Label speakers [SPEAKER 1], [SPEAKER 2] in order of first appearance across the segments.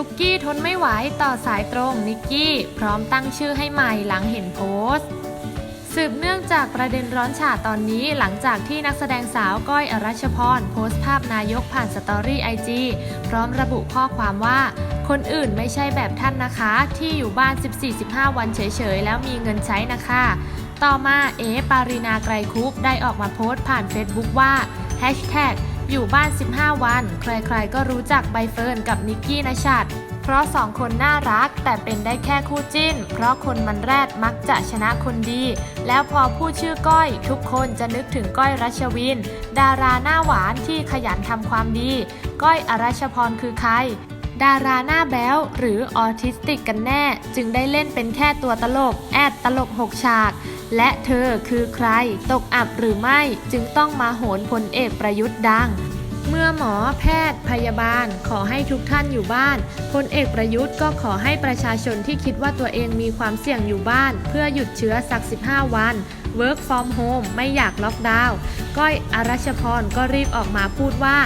[SPEAKER 1] ตุกกี้ทนไม่ไหวต่อสายตรงนิกกี้ พร้อมตั้งชื่อให้ใหม่หลังเห็นโพสต์ สืบเนื่องจากประเด็นร้อนฉาตอนนี้หลังจากที่นักแสดงสาวก้อยอรัชพรโพสต์ภาพนายกผ่านสตอรี่ไอจีพร้อมระบุข้อความว่าคนอื่นไม่ใช่แบบท่านนะคะ ที่อยู่บ้าน 14-15 วันเฉยๆ แล้วมีเงินใช้นะคะ ต่อมาเอปารีนาไกรคุปได้ออกมาโพสต์ผ่าน Facebook ว่า Hashtag อยู่บ้าน 15 วัน ใครๆ ก็รู้จักใบเฟิร์นกับนิกกี้นชัดเพราะสองคนน่ารักแต่เป็นได้แค่คู่จิ้น เพราะคนมันแรดมักจะชนะคนดี แล้วพอพูดชื่อก้อย ทุกคนจะนึกถึงก้อยรัชวิน ดาราหน้าหวานที่ขยันทำความดี ก้อยอรัชพรคือใคร ดาราหน้าแบ๊วหรือออทิสติกกันแน่ จึงได้เล่นเป็นแค่ตัวตลก แอดตลกหกฉาก และเธอคือใคร ตกอับหรือไม่จึงต้องมาโหนพลเอกประยุทธ์ดัง เมื่อหมอแพทย์พยาบาลขอให้ทุกท่านอยู่บ้านพลเอกประยุทธ์ก็ขอให้ประชาชนที่คิดว่าตัวเองมีความเสี่ยงอยู่บ้าน เพื่อหยุดเชื้อสัก 15 วัน Work from home ไม่อยากล็อกดาวน์ก้อยอรัชพรก็รีบออกมาพูดว่า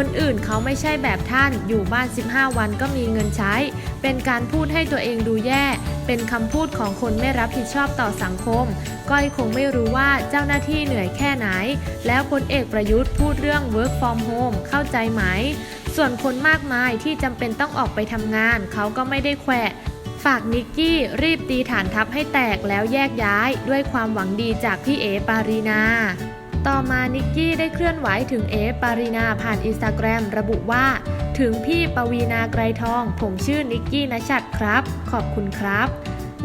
[SPEAKER 1] คนอื่นเขาไม่ใช่แบบท่าน อยู่บ้าน 15 วันก็มีเงินใช้ เป็นการพูดให้ตัวเองดูแย่ เป็นคำพูดของคนไม่รับผิดชอบต่อสังคม ก้อยคงไม่รู้ว่าเจ้าหน้าที่เหนื่อยแค่ไหน แล้วพลเอกประยุทธ์พูดเรื่อง work from home เข้าใจไหม ส่วนคนมากมายที่จำเป็นต้องออกไปทำงาน เขาก็ไม่ได้แขวะฝากนิกกี้รีบตีฐานทัพให้แตกแล้วแยกย้าย ด้วยความหวังดีจากพี่เอปารีนา ต่อมานิกกี้ได้เคลื่อนไหวถึงเอปารีนาผ่านอินสตาแกรมระบุว่า ถึงพี่ปวีนาไกรทอง ผมชื่อนิกกี้นชัดครับ ขอบคุณครับ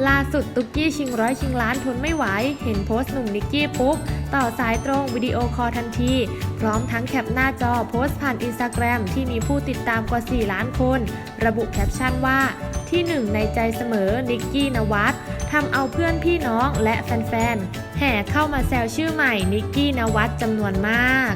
[SPEAKER 1] ล่าสุดตุกกี้ชิงร้อยชิงล้านทนไม่ไหว เห็นโพสต์หนุ่มนิกกี้ปุ๊บ ต่อสายตรงวิดีโอคอลทันที พร้อมทั้งแคปหน้าจอโพสต์ผ่านอินสตาแกรมที่มีผู้ติดตามกว่า 4 ล้านคน ระบุแคปชั่นว่าที่หนึ่งในใจเสมอนิกกี้นวัดทำเอาเพื่อนพี่น้องและแฟนๆ แห่เข้ามาแซวชื่อใหม่นิกกี้นวัดจำนวนมาก